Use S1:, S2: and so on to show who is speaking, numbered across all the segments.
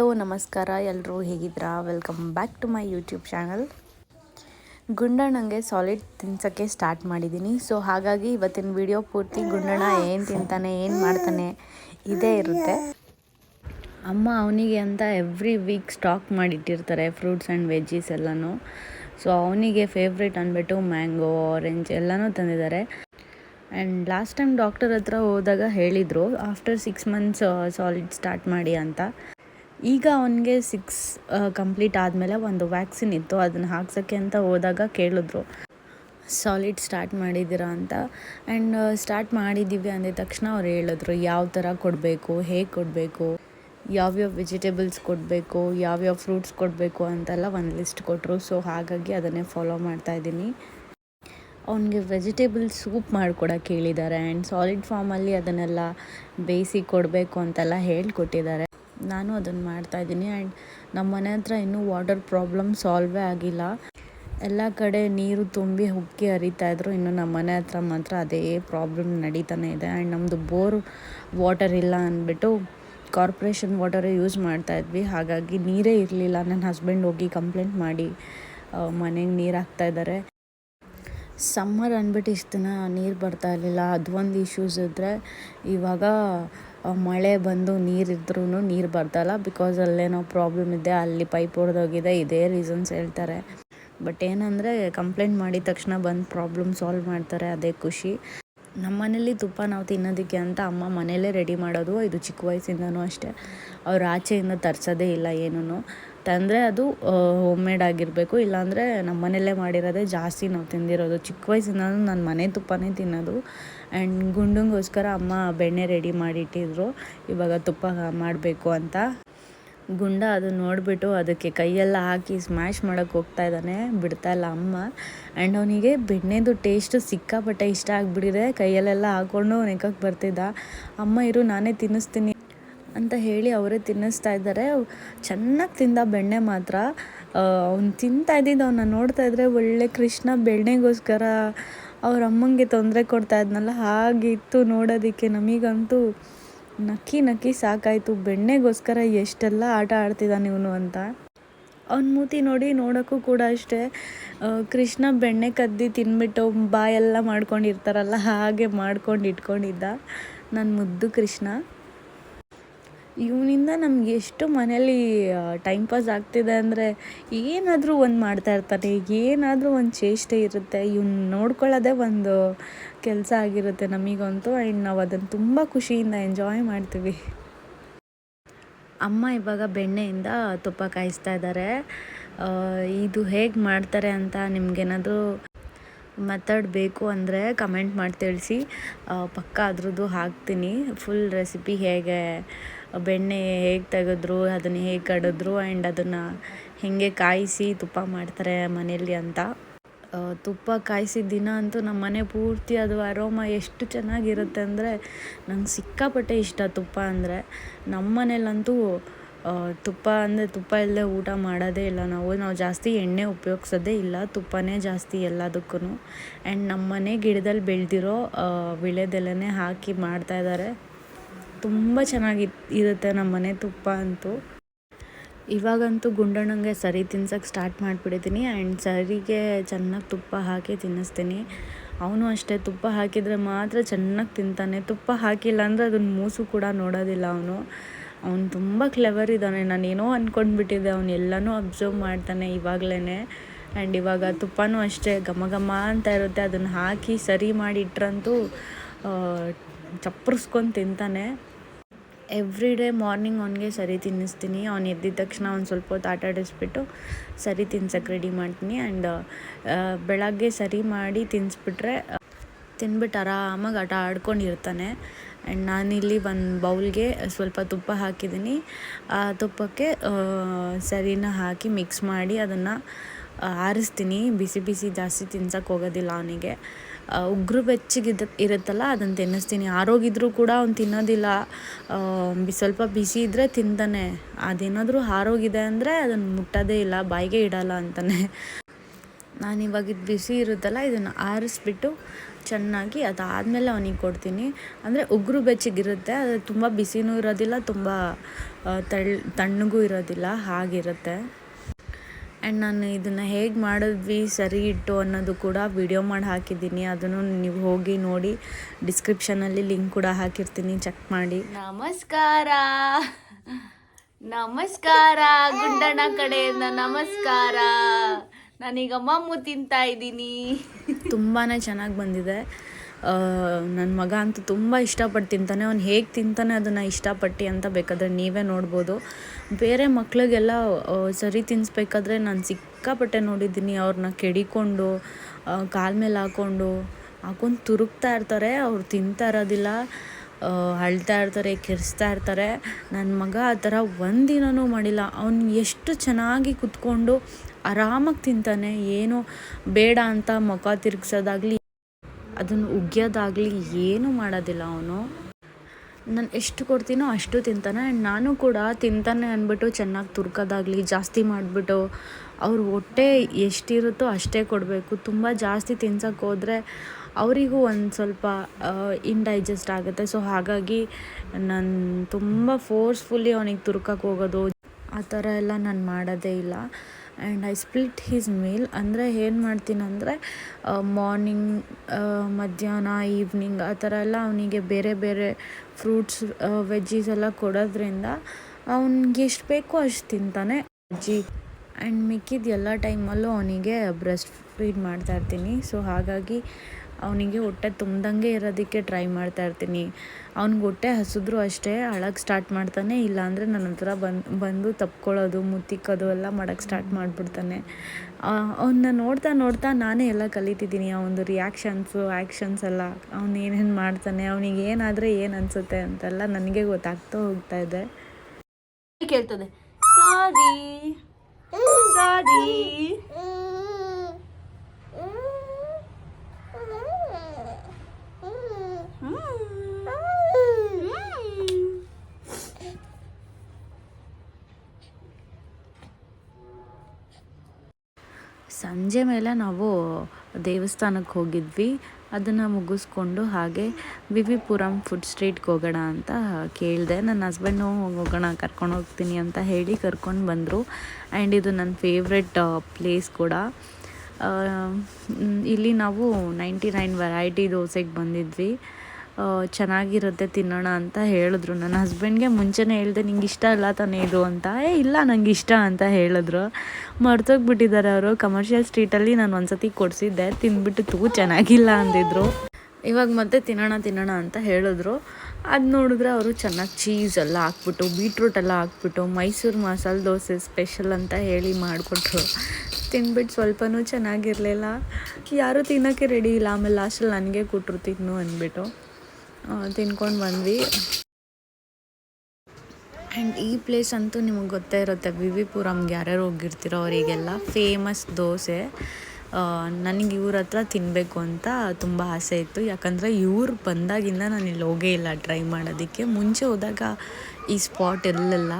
S1: Hello, ನಮಸ್ಕಾರ. ಎಲ್ಲರೂ ಹೇಗಿದ್ದೀರಾ welcome back to my YouTube channel ಗುಂಡಣ್ಣಂಗೆ solid ತಿನ್ಸೋಕ್ಕೆ ಸ್ಟಾರ್ಟ್ ಮಾಡಿದ್ದೀನಿ ಸೊ ಹಾಗಾಗಿ ಇವತ್ತಿನ ವಿಡಿಯೋ ಪೂರ್ತಿ ಗುಂಡಣ್ಣ ಏನು ತಿಂತಾನೆ, ಏನು ಮಾಡ್ತಾನೆ, ಇದೇ ಇರುತ್ತೆ. ಅಮ್ಮ ಅವನಿಗೆ ಅಂತ ಎವ್ರಿ ವೀಕ್ ಸ್ಟಾಕ್ ಮಾಡಿಟ್ಟಿರ್ತಾರೆ ಫ್ರೂಟ್ಸ್ ಆ್ಯಂಡ್ ವೆಜ್ಜೀಸ್ ಎಲ್ಲನೂ. ಸೊ ಅವನಿಗೆ ಫೇವ್ರೇಟ್ ಅಂದ್ಬಿಟ್ಟು ಮ್ಯಾಂಗೋ ಆರೆಂಜ್ ಎಲ್ಲನೂ ತಂದಿದ್ದಾರೆ. ಆ್ಯಂಡ್ ಲಾಸ್ಟ್ ಟೈಮ್ ಡಾಕ್ಟರ್ ಹತ್ರ ಹೋದಾಗ ಹೇಳಿದರು after six months solid start ಮಾಡಿ ಅಂತ. ಈಗ ಅವನಿಗೆ ಸಿಕ್ಸ್ ಕಂಪ್ಲೀಟ್ ಆದಮೇಲೆ ಒಂದು ವ್ಯಾಕ್ಸಿನ್ ಇತ್ತು, ಅದನ್ನು ಹಾಕ್ಸೋಕ್ಕೆ ಅಂತ ಹೋದಾಗ ಕೇಳಿದ್ರು. ಸಾಲಿಡ್ ಸ್ಟಾರ್ಟ್ ಮಾಡಿದ್ದೀರಾ ಅಂತ. ಆ್ಯಂಡ್ ಸ್ಟಾರ್ಟ್ ಮಾಡಿದ್ದೀವಿ ಅಂದ ತಕ್ಷಣ ಅವ್ರು ಹೇಳಿದ್ರು, ಯಾವ ಥರ ಕೊಡಬೇಕು, ಹೇಗೆ ಕೊಡಬೇಕು ಯಾವ್ಯಾವ ವೆಜಿಟೇಬಲ್ಸ್ ಕೊಡಬೇಕು ಯಾವ್ಯಾವ ಫ್ರೂಟ್ಸ್ ಕೊಡಬೇಕು ಅಂತೆಲ್ಲ ಒಂದು ಲಿಸ್ಟ್ ಕೊಟ್ಟರು ಸೊ ಹಾಗಾಗಿ ಅದನ್ನೇ ಫಾಲೋ ಮಾಡ್ತಾ ಇದ್ದೀನಿ. ಅವನಿಗೆ ವೆಜಿಟೇಬಲ್ ಸೂಪ್ ಮಾಡ್ಕೊಡೋಕೆ ಹೇಳಿದ್ದಾರೆ. ಆ್ಯಂಡ್ ಸಾಲಿಡ್ ಫಾರ್ಮಲ್ಲಿ ಅದನ್ನೆಲ್ಲ ಬೇಯಿಸಿ ಕೊಡಬೇಕು ಅಂತೆಲ್ಲ ಹೇಳ್ಕೊಟ್ಟಿದ್ದಾರೆ. ನಾನು ಅದನ್ನು ಮಾಡ್ತಾಯಿದ್ದೀನಿ ಆ್ಯಂಡ್ ನಮ್ಮ ಮನೆ ಹತ್ರ ಇನ್ನೂ ವಾಟರ್ ಪ್ರಾಬ್ಲಮ್ ಸಾಲ್ವೇ ಆಗಿಲ್ಲ. ಎಲ್ಲ ಕಡೆ ನೀರು ತುಂಬಿ ಉಕ್ಕಿ ಹರಿತಾ ಇದ್ರು, ಇನ್ನು ನಮ್ಮ ಮನೆ ಹತ್ರ ಮಾತ್ರ ಅದೇ ಪ್ರಾಬ್ಲಮ್ ನಡೀತಾನೆ ಇದೆ. ಆ್ಯಂಡ್ ನಮ್ಮದು ಬೋರ್ ವಾಟರ್ ಇಲ್ಲ ಅಂದ್ಬಿಟ್ಟು ಕಾರ್ಪೊರೇಷನ್ ವಾಟರೇ ಯೂಸ್ ಮಾಡ್ತಾ ಇದ್ವಿ. ಹಾಗಾಗಿ ನೀರೇ ಇರಲಿಲ್ಲ. ನನ್ನ ಹಸ್ಬೆಂಡ್ ಹೋಗಿ ಕಂಪ್ಲೇಂಟ್ ಮಾಡಿ ಮನೆಗೆ ನೀರು ಹಾಕ್ತಾ ಇದ್ದಾರೆ. ಸಮ್ಮರ್ ಅಂದ್ಬಿಟ್ಟು ಇಷ್ಟು ದಿನ ನೀರು ಬರ್ತಾ ಇರಲಿಲ್ಲ. ಅದು ಒಂದು ಇಶ್ಯೂಸ್ ಇದ್ದರೆ ಇವಾಗ ಮಳೆ ಬಂದು ನೀರಿದ್ರೂ ನೀರು ಬರ್ತಲ್ಲ ಬಿಕಾಸ್ ಅಲ್ಲೇನೋ ಪ್ರಾಬ್ಲಮ್ ಇದೆ, ಅಲ್ಲಿ ಪೈಪ್ ಹೊಡೆದೋಗಿದೆ ಇದೇ ರೀಸನ್ಸ್ ಹೇಳ್ತಾರೆ. ಬಟ್ ಏನಂದರೆ ಕಂಪ್ಲೇಂಟ್ ಮಾಡಿದ ತಕ್ಷಣ ಬಂದು ಪ್ರಾಬ್ಲಮ್ ಸಾಲ್ವ್ ಮಾಡ್ತಾರೆ, ಅದೇ ಖುಷಿ. ನಮ್ಮ ಮನೇಲಿ ತುಪ್ಪ ನಾವು ತಿನ್ನೋದಕ್ಕೆ ಅಂತ ಅಮ್ಮ ಮನೆಯಲ್ಲೇ ರೆಡಿ ಮಾಡೋದು, ಇದು ಚಿಕ್ಕ ವಯಸ್ಸಿಂದನೂ ಅಷ್ಟೇ. ಅವ್ರು ಆಚೆಯಿಂದ ತರಿಸೋದೇ ಇಲ್ಲ ಏನೂ ತಂದರೆ ಅದು ಹೋಮ್ ಮೇಡ್ ಆಗಿರಬೇಕು. ಇಲ್ಲಾಂದರೆ ನಮ್ಮ ಮನೆಯಲ್ಲೇ ಮಾಡಿರೋದೇ ಜಾಸ್ತಿ ನಾವು ತಿಂದಿರೋದು. ಚಿಕ್ಕ ವಯಸ್ಸಿನ ನಾನು ಮನೆ ತುಪ್ಪನೇ ತಿನ್ನೋದು. ಆ್ಯಂಡ್ ಗುಂಡಂಗೋಸ್ಕರ ಅಮ್ಮ ಬೆಣ್ಣೆ ರೆಡಿ ಮಾಡಿಟ್ಟಿದ್ರು. ಇವಾಗ ತುಪ್ಪ ಮಾಡಬೇಕು ಅಂತ. ಗುಂಡ ಅದು ನೋಡಿಬಿಟ್ಟು ಅದಕ್ಕೆ ಕೈಯೆಲ್ಲ ಹಾಕಿ ಸ್ಮ್ಯಾಶ್ ಮಾಡೋಕ್ಕೆ ಹೋಗ್ತಾ ಇದ್ದಾನೆ. ಬಿಡ್ತಾ ಇಲ್ಲ ಅಮ್ಮ. ಆ್ಯಂಡ್ ಅವನಿಗೆ ಬೆಣ್ಣೆದು ಟೇಸ್ಟ್ ಸಿಕ್ಕಾಪಟ್ಟೆ ಇಷ್ಟ ಆಗಿಬಿಟ್ಟಿದೆ. ಕೈಯಲ್ಲೆಲ್ಲ ಹಾಕ್ಕೊಂಡು ನೆಕ್ಕಕ್ಕೆ ಬರ್ತಿದ್ದ. ಅಮ್ಮ ಇರು, ನಾನೇ ತಿನ್ನಿಸ್ತೀನಿ. ಅಂತ ಹೇಳಿ ಅವರೇ ತಿನ್ನಿಸ್ತಾ ಇದ್ದಾರೆ. ಚೆನ್ನಾಗಿ ತಿಂದ ಬೆಣ್ಣೆ ಮಾತ್ರ. ಅವ್ನು ತಿಂತಾ ಇದ್ದಿದ್ದು ಅವನ್ನ ನೋಡ್ತಾ ಇದ್ರೆ ಒಳ್ಳೆ ಕೃಷ್ಣ ಬೆಣ್ಣೆಗೋಸ್ಕರ ಅವ್ರ ಅಮ್ಮಂಗೆ ತೊಂದರೆ ಕೊಡ್ತಾ ಇದ್ನಲ್ಲ, ಹಾಗಿತ್ತು ನೋಡೋದಕ್ಕೆ ನಮಗಂತೂ ನಕ್ಕಿ ನಕ್ಕಿ ಸಾಕಾಯಿತು. ಬೆಣ್ಣೆಗೋಸ್ಕರ ಎಷ್ಟೆಲ್ಲ ಆಟ ಆಡ್ತಿದ್ದಾನೆ ಇವನು ಅಂತ. ಅವ್ನ ಮೂತಿ ನೋಡಿ ನೋಡೋಕ್ಕೂ ಕೂಡ ಅಷ್ಟೇ ಕೃಷ್ಣ ಬೆಣ್ಣೆ ಕದ್ದಿ ತಿನ್ಬಿಟ್ಟು ಬಾಯೆಲ್ಲ ಮಾಡ್ಕೊಂಡಿರ್ತಾರಲ್ಲ, ಹಾಗೆ ಮಾಡ್ಕೊಂಡು ಇಟ್ಕೊಂಡಿದ್ದ. ನನ್ನ ಮುದ್ದು ಕೃಷ್ಣ. ಇವನಿಂದ ನಮ್ಗೆ ಎಷ್ಟು ಮನೇಲಿ ಟೈಮ್ ಪಾಸ್ ಆಗ್ತಿದೆ ಅಂದರೆ ಏನಾದರೂ ಒಂದು ಮಾಡ್ತಾ ಇರ್ತಾನೆ, ಏನಾದರೂ ಒಂದು ಚೇಷ್ಟೆ ಇರುತ್ತೆ, ಇವ್ನ ನೋಡ್ಕೊಳ್ಳೋದೇ ಒಂದು ಕೆಲಸ ಆಗಿರುತ್ತೆ ನಮಗಂತೂ ಆ್ಯಂಡ್ ನಾವು ಅದನ್ನು ತುಂಬ ಖುಷಿಯಿಂದ ಎಂಜಾಯ್ ಮಾಡ್ತೀವಿ. ಅಮ್ಮ ಇವಾಗ ಬೆಣ್ಣೆಯಿಂದ ತುಪ್ಪ ಕಾಯಿಸ್ತಾ ಇದ್ದಾರೆ ಇದು ಹೇಗೆ ಮಾಡ್ತಾರೆ ಅಂತ ನಿಮಗೇನಾದರೂ ಮೆಥಡ್ ಬೇಕು ಅಂದರೆ ಕಮೆಂಟ್ ಮಾಡಿ ತಿಳಿಸಿ. ಪಕ್ಕ ಅದ್ರದ್ದು ಹಾಕ್ತೀನಿ. ಫುಲ್ ರೆಸಿಪಿ ಹೇಗೆ ಬೆಣ್ಣೆ ಹೇಗೆ ತೆಗೆದ್ರು, ಅದನ್ನ ಹೇಗೆ ಕಡಿದ್ರು ಆ್ಯಂಡ್ ಅದನ್ನು ಹೇಗೆ ಕಾಯಿಸಿ ತುಪ್ಪ ಮಾಡ್ತಾರೆ ಮನೆಯಲ್ಲಿ ಅಂತ. ತುಪ್ಪ ಕಾಯಿಸಿದ ದಿನ ಅಂತೂ ನಮ್ಮ ಮನೆ ಪೂರ್ತಿ ಅದು ಅರೋಮ ಎಷ್ಟು ಚೆನ್ನಾಗಿರುತ್ತೆ ಅಂದರೆ ನಂಗೆ ಸಿಕ್ಕಾಪಟ್ಟೆ ಇಷ್ಟ ತುಪ್ಪ ಅಂದರೆ. ನಮ್ಮ ಮನೇಲಂತೂ ತುಪ್ಪ ಅಂದರೆ ತುಪ್ಪ ಇಲ್ಲದೆ ಊಟ ಮಾಡೋದೇ ಇಲ್ಲ ನಾವು. ನಾವು ಜಾಸ್ತಿ ಎಣ್ಣೆ ಉಪಯೋಗ್ಸೋದೇ ಇಲ್ಲ, ತುಪ್ಪನೇ ಜಾಸ್ತಿ ಎಲ್ಲದಕ್ಕೂ ಆ್ಯಂಡ್ ನಮ್ಮ ಮನೆ ಗಿಡದಲ್ಲಿ ಬೆಳೆದಿರೋ ವಿಳೆದೆಲೆನೇ ಹಾಕಿ ಮಾಡ್ತಾಯಿದ್ದಾರೆ ತುಂಬ ಚೆನ್ನಾಗಿ ಇರುತ್ತೆ ನಮ್ಮ ಮನೆ ತುಪ್ಪ ಅಂತೂ. ಇವಾಗಂತೂ ಗುಂಡಣ್ಣಂಗೆ ಸರಿ ತಿನ್ಸೋಕ್ಕೆ ಸ್ಟಾರ್ಟ್ ಮಾಡಿಬಿಡ್ತೀನಿ ಆ್ಯಂಡ್ ಸರಿಗೆ ಚೆನ್ನಾಗಿ ತುಪ್ಪ ಹಾಕಿ ತಿನ್ನಿಸ್ತೀನಿ. ಅವನು ಅಷ್ಟೇ ತುಪ್ಪ ಹಾಕಿದರೆ ಮಾತ್ರ ಚೆನ್ನಾಗಿ ತಿಂತಾನೆ. ತುಪ್ಪ ಹಾಕಿಲ್ಲ ಅಂದರೆ ಅದನ್ನ ಮೂಸು ಕೂಡ ನೋಡೋದಿಲ್ಲ ಅವನು. ಅವನು ತುಂಬ ಕ್ಲೆವರ್ ಇದ್ದಾನೆ. ನಾನೇನೋ ಅಂದ್ಕೊಂಡ್ಬಿಟ್ಟಿದ್ದೆ ಅವನು ಎಲ್ಲನೂ ಅಬ್ಸರ್ವ್ ಮಾಡ್ತಾನೆ ಇವಾಗಲೇ ಆ್ಯಂಡ್ ಇವಾಗ ತುಪ್ಪನೂ ಅಷ್ಟೇ ಘಮ ಘಮ ಅಂತ ಇರುತ್ತೆ. ಅದನ್ನು ಹಾಕಿ ಸರಿ ಮಾಡಿ ಇಟ್ರಂತೂ ಚಪ್ಪರಿಸ್ಕೊಂಡು ತಿಂತಾನೆ. ಎವ್ರಿ ಡೇ ಮಾರ್ನಿಂಗ್ ಅವನಿಗೆ ಸರಿ ತಿನ್ನಿಸ್ತೀನಿ. ಅವ್ನು ಎದ್ದಿದ ತಕ್ಷಣ ಒಂದು ಸ್ವಲ್ಪ ಹೊತ್ತು ಆಟ ಆಡಿಸ್ಬಿಟ್ಟು ಸರಿ ತಿನ್ಸಕ್ಕೆ ರೆಡಿ ಮಾಡ್ತೀನಿ. ಆ್ಯಂಡ್ ಬೆಳಗ್ಗೆ ಸರಿ ಮಾಡಿ ತಿನ್ನಿಸ್ಬಿಟ್ರೆ ತಿನ್ಬಿಟ್ಟು ಆರಾಮಾಗಿ ಆಟ ಆಡ್ಕೊಂಡಿರ್ತಾನೆ. ಆ್ಯಂಡ್ ನಾನಿಲ್ಲಿ ಒಂದು ಬೌಲ್ಗೆ ಸ್ವಲ್ಪ ತುಪ್ಪ ಹಾಕಿದ್ದೀನಿ. ಆ ತುಪ್ಪಕ್ಕೆ ಸರಿನ ಹಾಕಿ ಮಿಕ್ಸ್ ಮಾಡಿ ಅದನ್ನು ಆರಿಸ್ತೀನಿ. ಬಿಸಿ ಬಿಸಿ ಜಾಸ್ತಿ ತಿನ್ಸಕ್ಕೆ ಹೋಗೋದಿಲ್ಲ ಅವನಿಗೆ. ಉಗುರು ಬೆಚ್ಚಗಿದ್ದ ಇರುತ್ತಲ್ಲ, ಅದನ್ನು ತಿನ್ನಿಸ್ತೀನಿ. ಆರೋಗಿದ್ರೂ ಕೂಡ ಅವ್ನು ತಿನ್ನೋದಿಲ್ಲ. ಸ್ವಲ್ಪ ಬಿಸಿ ಇದ್ದರೆ ತಿಂತಾನೆ. ಅದೇನಾದರೂ ಆರೋಗಿದೆ ಅಂದರೆ ಅದನ್ನು ಮುಟ್ಟೋದೇ ಇಲ್ಲ, ಬಾಯಿಗೆ ಇಡಲ್ಲ ಅಂತಾನೆ. ನಾನು ಇವಾಗ ಇದು ಬಿಸಿ ಇರುತ್ತಲ್ಲ, ಇದನ್ನು ಆರಿಸ್ಬಿಟ್ಟು ಚೆನ್ನಾಗಿ ಅದಾದಮೇಲೆ ಅವನಿಗೆ ಕೊಡ್ತೀನಿ. ಅಂದರೆ ಉಗುರು ಬೆಚ್ಚಗಿರುತ್ತೆ, ಅದು ತುಂಬ ಬಿಸಿನೂ ಇರೋದಿಲ್ಲ, ತುಂಬ ತಳ್, ತಣ್ಣಗೂ ಇರೋದಿಲ್ಲ, ಹಾಗಿರುತ್ತೆ. ಆ್ಯಂಡ್ ನಾನು ಇದನ್ನು ಹೇಗೆ ಮಾಡಿದ್ವಿ ಸರಿ ಇಟ್ಟು ಅನ್ನೋದು ಕೂಡ ವಿಡಿಯೋ ಮಾಡಿ ಹಾಕಿದ್ದೀನಿ. ಅದನ್ನು ನೀವು ಹೋಗಿ ನೋಡಿ ಡಿಸ್ಕ್ರಿಪ್ಷನಲ್ಲಿ ಲಿಂಕ್ ಕೂಡ ಹಾಕಿರ್ತೀನಿ ಚೆಕ್ ಮಾಡಿ. ನಮಸ್ಕಾರ. ನಮಸ್ಕಾರ ಗುಂಡಣ್ಣ ಕಡೆಯಿಂದ ನಮಸ್ಕಾರ. ನಾನೀಗ ಮಮ್ಮು ತಿಂತಾ ಇದ್ದೀನಿ. ತುಂಬಾ ಚೆನ್ನಾಗಿ ಬಂದಿದೆ. ನನ್ನ ಮಗ ಅಂತೂ ತುಂಬ ಇಷ್ಟಪಟ್ಟು ತಿಂತಾನೆ. ಅವ್ನು ಹೇಗೆ ತಿಂತಾನೆ ಅದನ್ನು ಇಷ್ಟಪಟ್ಟು ಅಂತ ಬೇಕಾದರೆ ನೀವೇ ನೋಡ್ಬೋದು. ಬೇರೆ ಮಕ್ಕಳಿಗೆಲ್ಲ ಸರಿ ತಿನ್ನಿಸ್ಬೇಕಾದ್ರೆ ನಾನು ಸಿಕ್ಕಾಪಟ್ಟೆ ನೋಡಿದ್ದೀನಿ. ಅವ್ರನ್ನ ಕೆಡಿಕೊಂಡು ಕಾಲ ಮೇಲೆ ಹಾಕ್ಕೊಂಡು ಹಾಕೊಂಡು ತುರುಕ್ತಾ ಇರ್ತಾರೆ. ಅವ್ರು ತಿಂತಾ ಇರೋದಿಲ್ಲ. ಅಳ್ತಾ ಇರ್ತಾರೆ, ಕೆರೆಸ್ತಾ ಇರ್ತಾರೆ. ನನ್ನ ಮಗ ಆ ಥರ ಒಂದಿನೂ ಮಾಡಿಲ್ಲ. ಅವನು ಎಷ್ಟು ಚೆನ್ನಾಗಿ ಕುತ್ಕೊಂಡು ಆರಾಮಾಗಿ ತಿಂತಾನೆ. ಏನು ಬೇಡ ಅಂತ ಮುಖ ತಿರುಗ್ಸೋದಾಗಲಿ ಅದನ್ನು ಉಗ್ಯೋದಾಗಲಿ ಏನೂ ಮಾಡೋದಿಲ್ಲ ಅವನು. ನಾನು ಎಷ್ಟು ಕೊಡ್ತೀನೋ ಅಷ್ಟು ತಿಂತಾನೆ. ಆ್ಯಂಡ್ ನಾನು ಕೂಡ ತಿಂತಾನೆ ಅಂದ್ಬಿಟ್ಟು ಚೆನ್ನಾಗಿ ತುರ್ಕೋದಾಗಲಿ, ಜಾಸ್ತಿ ಮಾಡಿಬಿಟ್ಟು ಅವ್ರ ಹೊಟ್ಟೆ ಎಷ್ಟಿರುತ್ತೋ ಅಷ್ಟೇ ಕೊಡಬೇಕು. ತುಂಬ ಜಾಸ್ತಿ ತಿನ್ಸೋಕ್ಕೆ ಹೋದರೆ ಅವರಿಗೂ ಒಂದು ಸ್ವಲ್ಪ ಇಂಡೈಜೆಸ್ಟ್ ಆಗುತ್ತೆ. ಸೊ ಹಾಗಾಗಿ ನಾನು ತುಂಬ ಫೋರ್ಸ್ಫುಲ್ಲಿ ಅವನಿಗೆ ತುರ್ಕಕ್ಕೆ ಹೋಗೋದು, ಆ ಥರ ಎಲ್ಲ ನಾನು ಮಾಡೋದೇ ಇಲ್ಲ. And I split his meal ಅಂದರೆ ಏನು ಮಾಡ್ತೀನಿ ಅಂದರೆ ಮಾರ್ನಿಂಗ್ ಮಧ್ಯಾಹ್ನ ಈವ್ನಿಂಗ್ ಆ ಥರ ಎಲ್ಲ ಅವನಿಗೆ ಬೇರೆ ಬೇರೆ ಫ್ರೂಟ್ಸ್ ವೆಜ್ಜೀಸ್ ಎಲ್ಲ ಕೊಡೋದ್ರಿಂದ ಅವ್ನಿಗೆ ಎಷ್ಟು ಬೇಕೋ ಅಷ್ಟು ತಿಂತಾನೆ. ಅಜ್ಜಿ ಆ್ಯಂಡ್ ಮಿಕ್ಕಿದ ಎಲ್ಲ ಟೈಮಲ್ಲೂ ಅವನಿಗೆ ಬ್ರೆಸ್ಟ್ ಫೀಡ್ ಮಾಡ್ತಾಯಿರ್ತೀನಿ ಸೊ ಹಾಗಾಗಿ ಅವನಿಗೆ ಹೊಟ್ಟೆ ತುಂಬ್ದಂಗೆ ಇರೋದಕ್ಕೆ ಟ್ರೈ ಮಾಡ್ತಾ ಇರ್ತೀನಿ. ಅವ್ನಿಗೆ ಹೊಟ್ಟೆ ಹಸಿದ್ರು ಅಷ್ಟೇ ಅಳಕ್ಕೆ ಸ್ಟಾರ್ಟ್ ಮಾಡ್ತಾನೆ ಇಲ್ಲಾಂದರೆ ನನ್ನ ಹತ್ರ ಬಂದು ಬಂದು ತಪ್ಕೊಳ್ಳೋದು ಮುತ್ತಿಕ್ಕೋದು ಎಲ್ಲ ಮಾಡೋಕ್ಕೆ ಸ್ಟಾರ್ಟ್ ಮಾಡಿಬಿಡ್ತಾನೆ. ಅವನ್ನ ನೋಡ್ತಾ ನೋಡ್ತಾ ನಾನೇ ಎಲ್ಲ ಕಲಿತಿದ್ದೀನಿ ಆ ಒಂದು ರಿಯಾಕ್ಷನ್ಸು ಆ್ಯಕ್ಷನ್ಸ್ ಎಲ್ಲ. ಅವ್ನು ಏನೇನು ಮಾಡ್ತಾನೆ ಅವನಿಗೆ ಏನಾದರೆ ಏನು ಅನಿಸುತ್ತೆ ಅಂತೆಲ್ಲ ನನಗೆ ಗೊತ್ತಾಗ್ತಾ ಹೋಗ್ತಾ ಇದೆ. ಕೇಳ್ತದೆ. ಸಾರಿ ಸಾರಿ ಸಂಜೆ ಮೇಲೆ ನಾವು ದೇವಸ್ಥಾನಕ್ಕೆ ಹೋಗಿದ್ವಿ. ಅದನ್ನು ಮುಗಿಸ್ಕೊಂಡು ಹಾಗೆ ವಿವಿಪುರಂ ಫುಡ್ ಸ್ಟ್ರೀಟ್ಗೆ ಹೋಗೋಣ ಅಂತ ಕೇಳಿದೆ. ನನ್ನ ಹಸ್ಬೆಂಡು, ಹೋಗೋಣ, ಕರ್ಕೊಂಡು ಹೋಗ್ತೀನಿ ಅಂತ ಹೇಳಿ ಕರ್ಕೊಂಡು ಬಂದರು. ಆ್ಯಂಡ್ ಇದು ನನ್ನ ಫೇವ್ರೆಟ್ ಪ್ಲೇಸ್ ಕೂಡ. ಇಲ್ಲಿ ನಾವು ನೈಂಟಿ ನೈನ್ ವೆರೈಟಿ ದೋಸೆಗೆ ಬಂದಿದ್ವಿ. ಚೆನ್ನಾಗಿರುತ್ತೆ ತಿನ್ನೋಣ ಅಂತ ಹೇಳಿದ್ರು. ನನ್ನ ಹಸ್ಬೆಂಡ್ಗೆ ಮುಂಚೆನೇ ಹೇಳಿದೆ, ನಿಂಗೆ ಇಷ್ಟ ಅಲ್ಲ ತಾನೇ ಇದು ಅಂತ. ಏ, ಇಲ್ಲ, ನಂಗೆ ಇಷ್ಟ ಅಂತ ಹೇಳಿದ್ರು. ಮರ್ತೋಗ್ಬಿಟ್ಟಿದ್ದಾರೆ ಅವರು. ಕಮರ್ಷಿಯಲ್ ಸ್ಟ್ರೀಟಲ್ಲಿ ನಾನು ಒಂದ್ಸತಿ ಕೊಡಿಸಿದ್ದೆ, ತಿಂದ್ಬಿಟ್ಟು ತೂ ಚೆನ್ನಾಗಿಲ್ಲ ಅಂದಿದ್ರು. ಇವಾಗ ಮತ್ತೆ ತಿನ್ನೋಣ ತಿನ್ನೋಣ ಅಂತ ಹೇಳಿದ್ರು. ಅದು ನೋಡಿದ್ರೆ ಅವರು ಚೆನ್ನಾಗಿ ಚೀಸ್ ಎಲ್ಲ ಹಾಕ್ಬಿಟ್ಟು ಬೀಟ್ರೂಟ್ ಎಲ್ಲ ಹಾಕ್ಬಿಟ್ಟು, ಮೈಸೂರು ಮಸಾಲೆ ದೋಸೆ ಸ್ಪೆಷಲ್ ಅಂತ ಹೇಳಿ ಮಾಡಿಕೊಟ್ರು. ತಿಂದ್ಬಿಟ್ಟು ಸ್ವಲ್ಪನೂ ಚೆನ್ನಾಗಿರಲಿಲ್ಲ. ಯಾರೂ ತಿನ್ನೋಕ್ಕೆ ರೆಡಿ ಇಲ್ಲ. ಆಮೇಲೆ ಲಾಸ್ಟಲ್ಲಿ ನನಗೆ ಕೊಟ್ಟರು ತಿನ್ನು ಅಂದ್ಬಿಟ್ಟು. ತಿನ್ಕೊಂಡು ಬಂದ್ವಿ. ಆ್ಯಂಡ್ ಈ ಪ್ಲೇಸ್ ಅಂತೂ ನಿಮಗೆ ಗೊತ್ತೇ ಇರುತ್ತೆ ವಿವಿಪುರಮ್ಗೆ ಯಾರ್ಯಾರು ಹೋಗಿರ್ತೀರೋ ಅವರಿಗೆಲ್ಲ ಫೇಮಸ್ ದೋಸೆ. ನನಗೆ ಇವ್ರ ಹತ್ರ ತಿನ್ನಬೇಕು ಅಂತ ತುಂಬ ಆಸೆ ಇತ್ತು. ಯಾಕಂದರೆ ಇವ್ರು ಬಂದಾಗಿಂದ ನಾನು ಇಲ್ಲಿ ಹೋಗೇ ಇಲ್ಲ ಟ್ರೈ ಮಾಡೋದಕ್ಕೆ. ಮುಂಚೆ ಹೋದಾಗ ಈ ಸ್ಪಾಟ್ ಇರಲಿಲ್ಲ.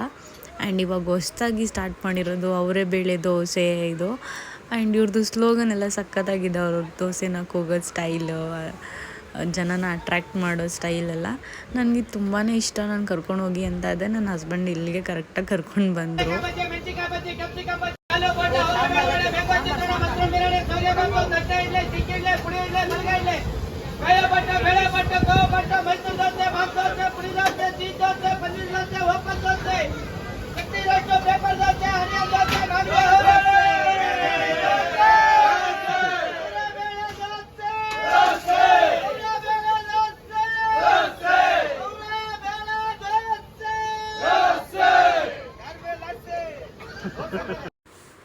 S1: ಆ್ಯಂಡ್ ಇವಾಗ ಹೊಸ್ದಾಗಿ ಸ್ಟಾರ್ಟ್ ಮಾಡಿರೋದು ಅವರೇ ಬೇಳೆ ದೋಸೆ ಇದು. ಆ್ಯಂಡ್ ಇವ್ರದ್ದು ಸ್ಲೋಗನ್ ಎಲ್ಲ ಸಖತ್ತಾಗಿದೆ ಅವ್ರ ದೋಸೆನ ಹೋಗೋದು ಸ್ಟೈಲು ಜನನ ಅಟ್ರ್ಯಾಕ್ಟ್ ಮಾಡೋ ಸ್ಟೈಲೆಲ್ಲ ನನಗೆ ತುಂಬಾ ಇಷ್ಟ ನಾನು ಕರ್ಕೊಂಡು ಹೋಗಿ ಅಂತ ಇದೆ ನನ್ನ ಹಸ್ಬೆಂಡ್ ಇಲ್ಲಿಗೆ ಕರೆಕ್ಟಾಗಿ ಕರ್ಕೊಂಡು ಬಂದರು
S2: ಬಜ್ಜಿ ಮೆಣಸಿನಕಾಯಿ ಬಜ್ಜಿ ಕ್ಯಾಪ್ಸಿಕಮ್ ಬಜ್ಜಿ ಆಲೂ ಬೋಂಡ ಅವರೆಕಾಳು ವಡೆ ಮೆಂಗೋ ಚಿತ್ರಾನ್ನ ಮಶ್ರೂಮ್ ಬಿರಿಯಾನಿ ಸೋರೆಬಾಂಬು ತಟ್ಟೆ ಇಡ್ಲಿ ಚಿಕ್ಕಿ ಇಡ್ಲಿ ಪುಡಿ ಇಡ್ಲಿ ಮಲ್ಗ ಇಡ್ಲಿ ಬೇಳೆ ಬಟ್ಟ ಬೇಳೆ ಬಟ್ಟ ಗೋವಾ ಬಟ್ಟ ಮೈಸೂರು ದೋಸೆ ಮಾಂಸ ದೋಸೆ ಪುಡಿ ದೋಸೆ ಚೀಸ್ ದೋಸೆ ಪನ್ನೀರ್ ದೋಸೆ ಓಪನ್ ದೋಸೆ ಚಟ್ನಿ ರೊಟ್ಟು ಪೇಪರ್ ದೋಸೆ ಹರಿಯಲ್ ದೋಸೆ ನಾನ್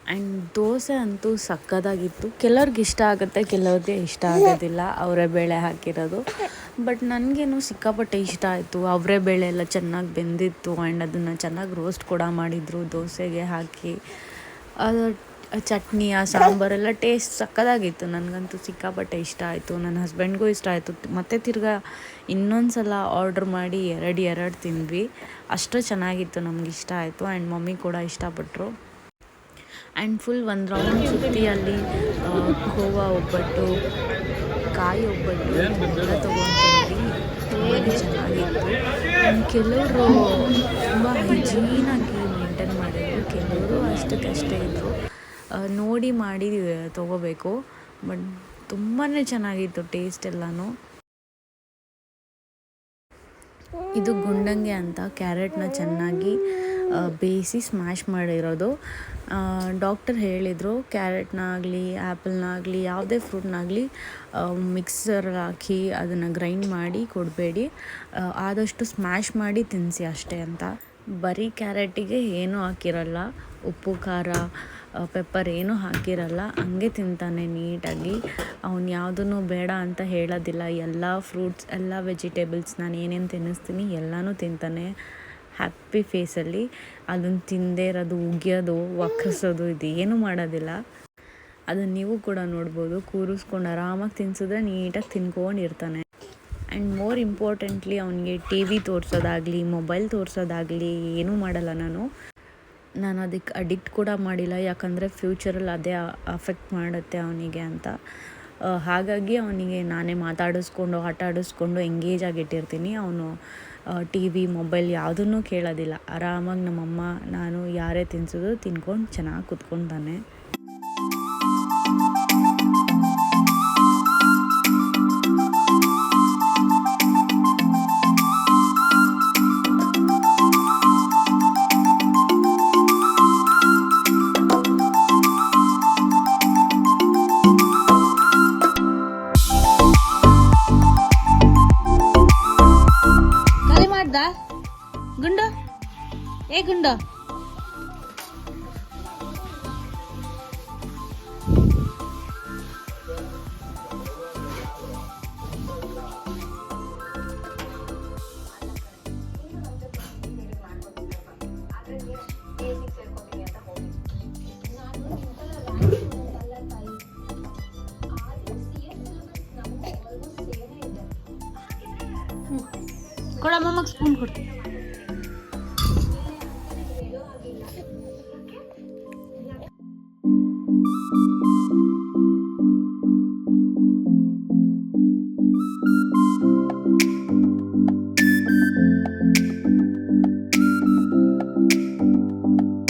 S1: ಆ್ಯಂಡ್ ದೋಸೆ ಅಂತೂ ಸಕ್ಕದಾಗಿತ್ತು. ಕೆಲವ್ರಿಗೆ ಇಷ್ಟ ಆಗುತ್ತೆ, ಕೆಲವ್ರಿಗೆ ಇಷ್ಟ ಆಗೋದಿಲ್ಲ, ಅವರೇ ಬೇಳೆ ಹಾಕಿರೋದು. ಬಟ್ ನನಗೇನು ಸಿಕ್ಕಾಪಟ್ಟೆ ಇಷ್ಟ ಆಯಿತು. ಅವರೇ ಬೇಳೆ ಎಲ್ಲ ಚೆನ್ನಾಗಿ ಬೆಂದಿತ್ತು ಆ್ಯಂಡ್ ಅದನ್ನು ಚೆನ್ನಾಗಿ ರೋಸ್ಟ್ ಕೂಡ ಮಾಡಿದರು, ದೋಸೆಗೆ ಹಾಕಿ. ಅದು ಚಟ್ನಿ, ಆ ಸಾಂಬಾರೆಲ್ಲ ಟೇಸ್ಟ್ ಸಕ್ಕದಾಗಿತ್ತು. ನನಗಂತೂ ಸಿಕ್ಕಾಪಟ್ಟೆ ಇಷ್ಟ ಆಯಿತು. ನನ್ನ ಹಸ್ಬೆಂಡ್ಗೂ ಇಷ್ಟ ಆಯಿತು. ಮತ್ತೆ ತಿರ್ಗಾ ಇನ್ನೊಂದು ಸಲ ಆರ್ಡ್ರ್ ಮಾಡಿ ಎರಡು ಎರಡು ತಿಂದ್ವಿ. ಅಷ್ಟು ಚೆನ್ನಾಗಿತ್ತು, ನಮ್ಗೆ ಇಷ್ಟ ಆಯಿತು. ಆ್ಯಂಡ್ ಮಮ್ಮಿ ಕೂಡ ಇಷ್ಟಪಟ್ಟರು ಆ್ಯಂಡ್ ಫುಲ್ ಒಂದು ರೌಂಡ್ ಸುತ್ತಿ ಅಲ್ಲಿ ಖೋವಾ ಒಬ್ಬಟ್ಟು, ಕಾಯಿ ಒಬ್ಬಟ್ಟು ಎಲ್ಲ ತೊಗೊಂಡ್ಬಂದ್ವಿ ತುಂಬಾ ಚೆನ್ನಾಗಿತ್ತು. ಆ್ಯಂಡ್ ಕೆಲವರು ತುಂಬ ಹೈಜೀನಾಗಿ ಮೇಂಟೈನ್ ಮಾಡಿದ್ರು. ಕೆಲವರು ಅಷ್ಟಕ್ಕಷ್ಟೇ ಇದ್ದರು ನೋಡಿ ಮಾಡಿ ತೊಗೋಬೇಕು. ಬಟ್ ತುಂಬಾ ಚೆನ್ನಾಗಿತ್ತು ಟೇಸ್ಟ್ ಎಲ್ಲನೂ. ಇದು ಗುಂಡಂಗೆ ಅಂತ, ಕ್ಯಾರೆಟ್ನ ಚೆನ್ನಾಗಿ ಬೇಯಿಸಿ ಸ್ಮ್ಯಾಶ್ ಮಾಡಿರೋದು. ಡಾಕ್ಟರ್ ಹೇಳಿದರು, ಕ್ಯಾರೆಟ್ನಾಗಲಿ, ಆ್ಯಪಲ್ನಾಗಲಿ, ಯಾವುದೇ ಫ್ರೂಟ್ನಾಗಲಿ ಮಿಕ್ಸರ್ ಹಾಕಿ ಅದನ್ನು ಗ್ರೈಂಡ್ ಮಾಡಿ ಕೊಡಬೇಡಿ. ಆದಷ್ಟು ಸ್ಮ್ಯಾಶ್ ಮಾಡಿ ತಿನ್ನಿಸಿ ಅಷ್ಟೇ ಅಂತ. ಬರೀ ಕ್ಯಾರೆಟಿಗೆ ಏನೂ ಹಾಕಿರಲ್ಲ. ಉಪ್ಪು, ಖಾರ ಪೆಪ್ಪರ್ ಏನೂ ಹಾಕಿರಲ್ಲ. ಹಂಗೆ ತಿಂತಾನೆ ನೀಟಾಗಿ. ಅವನು ಯಾವುದೂ ಬೇಡ ಅಂತ ಹೇಳೋದಿಲ್ಲ. ಎಲ್ಲ ಫ್ರೂಟ್ಸ್, ಎಲ್ಲ ವೆಜಿಟೇಬಲ್ಸ್ ನಾನು ಏನೇನು ತಿನ್ನಿಸ್ತೀನಿ ಎಲ್ಲನೂ ತಿಂತಾನೆ. ಹ್ಯಾಪಿ ಫೇಸಲ್ಲಿ ಅದನ್ನು ತಿಂದೇ ಇರೋದು, ಉಗಿಯೋದು ವಕ್ರಿಸೋದು ಇದು ಏನೂ ಮಾಡೋದಿಲ್ಲ. ಅದನ್ನು ನೀವು ಕೂಡ ನೋಡ್ಬೋದು, ಕೂರಿಸ್ಕೊಂಡು ಆರಾಮಾಗಿ ತಿನ್ಸಿದ್ರೆ ನೀಟಾಗಿ ತಿನ್ಕೊಂಡಿರ್ತಾನೆ ಆ್ಯಂಡ್ ಮೋರ್ ಇಂಪಾರ್ಟೆಂಟ್ಲಿ ಅವನಿಗೆ ಟಿ ವಿ ತೋರಿಸೋದಾಗಲಿ ಮೊಬೈಲ್ ತೋರಿಸೋದಾಗಲಿ ಏನೂ ಮಾಡಲ್ಲ ನಾನು. ನಾನು ಅದಕ್ಕೆ ಅಡಿಕ್ಟ್ ಕೂಡ ಮಾಡಿಲ್ಲ, ಯಾಕಂದರೆ ಫ್ಯೂಚರಲ್ಲಿ ಅದೇ ಅಫೆಕ್ಟ್ ಮಾಡುತ್ತೆ ಅವನಿಗೆ ಅಂತ. ಹಾಗಾಗಿ ಅವನಿಗೆ ನಾನೇ ಮಾತಾಡಿಸ್ಕೊಂಡು ಆಟ ಆಡಿಸ್ಕೊಂಡು ಎಂಗೇಜ್ ಆಗಿಟ್ಟಿರ್ತೀನಿ ಅವನು ಟಿ ವಿ ಮೊಬೈಲ್ ಯಾವುದನ್ನೂ ಕೇಳೋದಿಲ್ಲ. ಆರಾಮಾಗಿ ನಮ್ಮಮ್ಮ ನಾನು ಯಾರೇ ತಿನ್ಸಿದ್ರು ತಿನ್ಕೊಂಡು ಚೆನ್ನಾಗಿ ಕುತ್ಕೊತಾನೆ
S3: ಏ ಗುಂಡು. ಕೊಡ ಮೊಮ್ಮಗ್ ಸ್ಪೂನ್ ಕೊಡು.